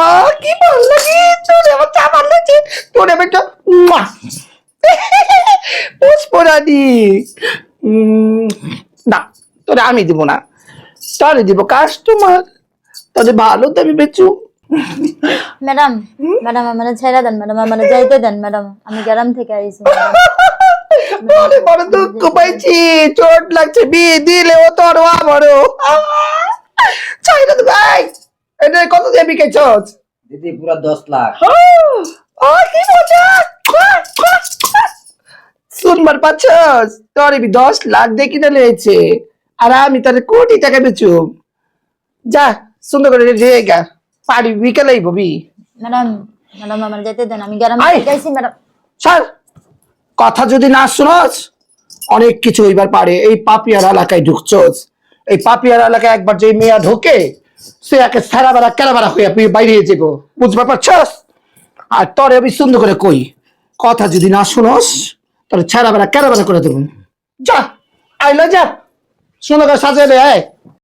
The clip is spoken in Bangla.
মা কি ভালো লাগে তোর আমার চা ভালো লাগছে? তোর পুষ্পরানি। না তোরে আমি দিব না। তোরে দিব কাস্টমার তোরে ভালো দামি বেচু। ম্যাডাম ম্যাডাম আমার ছেড়ে দেন ম্যাডাম আমার যাইতে দেন ম্যাডাম। আমি গ্রাম থেকে আইছি। বড় বড় দুঃখ পাইছি। চোট লাগছে বিয়ে দিলে ও তোর আমারও। এটা কত দিয়ে বিকেছস দিদি পুরো দশ লাখ। ও কি মজা! শুনবার পাচ্ছস তোর বি দশ লাখ দিয়ে কিনে লয়েছে আর আমি তোর কোটি টাকা বেচু। যা সুন্দর করে রেখে গা। পারি বিকেলেই ববি ম্যাডাম ম্যাডাম আমার যাইতে দেন আমি গ্রাম আই। থেকে ম্যাডাম। স্যার কথা যদি না শুনস অনেক কিছু হইবার পারে। এই পাপিয়ার এলাকায় ঢুকছস। এই পাপিয়ার এলাকায় একবার যে মেয়া ঢোকে সে একে সারা বেড়া কেরা বেড়া হইয়া তুই বাইরে যাব বুঝতে পারছস? আর তরে আমি সুন্দর করে কই, কথা যদি না শুনস তাহলে ছাড়া বেড়া কেরা বেড়া করে দেবো। যা, আইলো যা। সুন্দর করে সাজিয়ে আয়